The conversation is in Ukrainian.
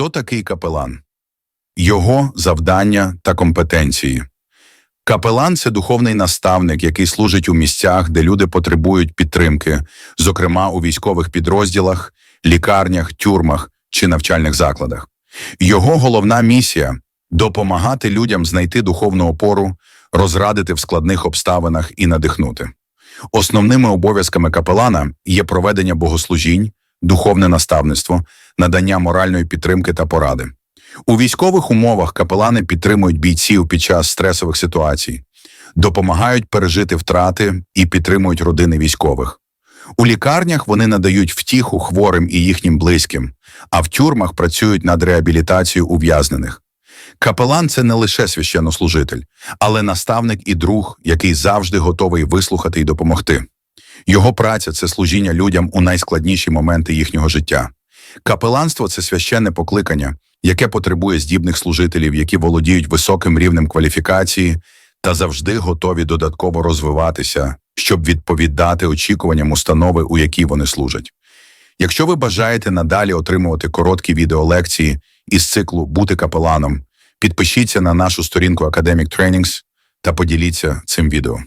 Хто такий капелан? Його завдання та компетенції. Капелан це духовний наставник, який служить у місцях, де люди потребують підтримки, зокрема у військових підрозділах, лікарнях, тюрмах чи навчальних закладах. Його головна місія допомагати людям знайти духовну опору, розрадити в складних обставинах і надихнути. Основними обов'язками капелана є проведення богослужінь, духовне наставництво, надання моральної підтримки та поради. У військових умовах капелани підтримують бійців під час стресових ситуацій, допомагають пережити втрати і підтримують родини військових. У лікарнях вони надають втіху хворим і їхнім близьким, а в тюрмах працюють над реабілітацією ув'язнених. Капелан це не лише священнослужитель, але наставник і друг, який завжди готовий вислухати і допомогти. Його праця це служіння людям у найскладніші моменти їхнього життя. Капеланство це священне покликання, яке потребує здібних служителів, які володіють високим рівнем кваліфікації та завжди готові додатково розвиватися, щоб відповідати очікуванням установи, у якій вони служать. Якщо ви бажаєте надалі отримувати короткі відеолекції із циклу Бути капеланом, підпишіться на нашу сторінку Academic Trainings та поділіться цим відео.